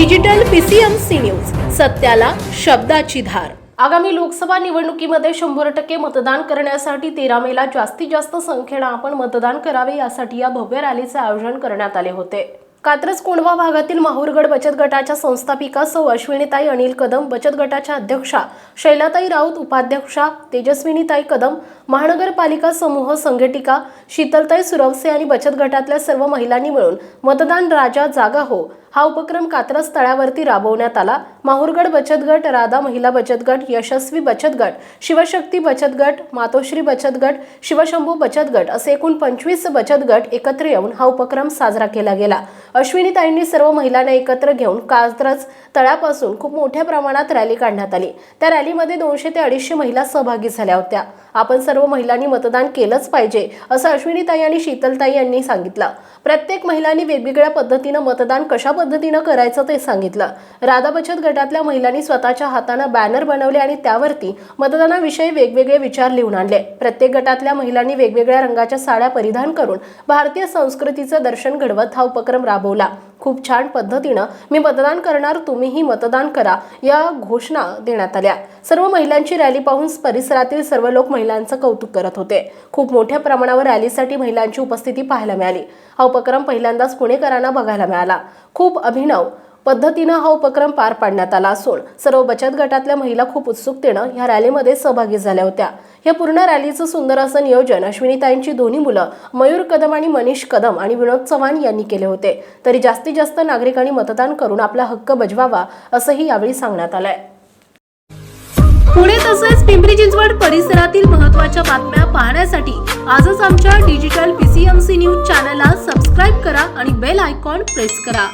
Digital PCM C news सत्याला शब्दाची धार. आगामी लोकसभा निवडणुकीमध्ये शंभर टक्के मतदान करण्यासाठी तेरा मेला जास्तीत जास्त संख्येनं आपण मतदान करावे यासाठी या भव्य रॅलीचे आयोजन करण्यात आले होते. कात्रज कोंढवा भागातील माहूरगड बचत गटाच्या संस्थापिका सौ अश्विनीताई अनिल कदम बचत गटाच्या अध्यक्षा शैलाताई राऊत उपाध्यक्षा तेजस्विनीताई कदम महानगरपालिका समूह संघटिका शीतलताई सुरवसे आणि बचत गटातल्या सर्व महिलांनी मिळून मतदान राजा जागा हो हा उपक्रम कात्रज तळ्यावरती राबवण्यात आला. माहूरगड बचत गट राधा महिला बचत गट यशस्वी बचत गट शिवशक्ती बचत गट मातोश्री बचत गट शिवशंभू बचत गट असे एकूण पंचवीस बचत गट एकत्र येऊन हा उपक्रम साजरा केला गेला. अश्विनीताईंनी सर्व महिलांना एकत्र घेऊन कात्रज तळ्यापासून खूप मोठ्या प्रमाणात रॅली काढण्यात आली. त्या रॅलीमध्ये दोनशे ते अडीचशे महिला सहभागी झाल्या होत्या. आपण सर्व महिलांनी मतदान केलंच पाहिजे असं अश्विनीताई आणि शीतलताई यांनी सांगितलं. प्रत्येक महिलांनी वेगवेगळ्या पद्धतीनं मतदान कशा पद्धतीनं करायचं ते सांगितलं. राधा बचत गटातल्या महिलांनी स्वतःच्या हातानं बॅनर बनवले आणि त्यावरती मतदानाविषयी वेगवेगळे विचार लिहून आणले. प्रत्येक गटातल्या महिलांनी वेगवेगळ्या रंगाच्या साड्या परिधान करून भारतीय संस्कृतीचं दर्शन घडवत हा उपक्रम राबवला. खूप छान पद्धतीनं मी मतदान करणार तुम्हीही मतदान करा या घोषणा देण्यात आल्या. सर्व महिलांची रॅली पाहून परिसरातील सर्व लोक महिलांचं कौतुक करत होते. खूप मोठ्या प्रमाणावर रॅलीसाठी महिलांची उपस्थिती पाहायला मिळाली. हा उपक्रम पहिल्यांदाच पुणेकरांना बघायला मिळाला. खूप अभिनव पद्धतीनं हा उपक्रम पार पाडण्यात आला असून सर्व बचत गटातल्या महिला खूप उत्सुकतेनं ह्या रॅलीमध्ये सहभागी झाल्या होत्या. या पूर्ण रॅलीचं सुंदर असं नियोजन अश्विनीताईंची दोन्ही मुलं मयूर कदम आणि मनीष कदम आणि विनोद चव्हाण यांनी केले होते. तरी जास्तीत जास्त नागरिकांनी मतदान करून आपला हक्क बजवावा असंही यावेळी सांगण्यात आलंय. पुणे तसेच पिंपरी चिंचवड परिसरातील महत्त्वाच्या बातम्या पाहण्यासाठी आजच आमच्या डिजिटल पीसीएमसी न्यूज चॅनलला सबस्क्राईब करा आणि बेल आयकॉन प्रेस करा.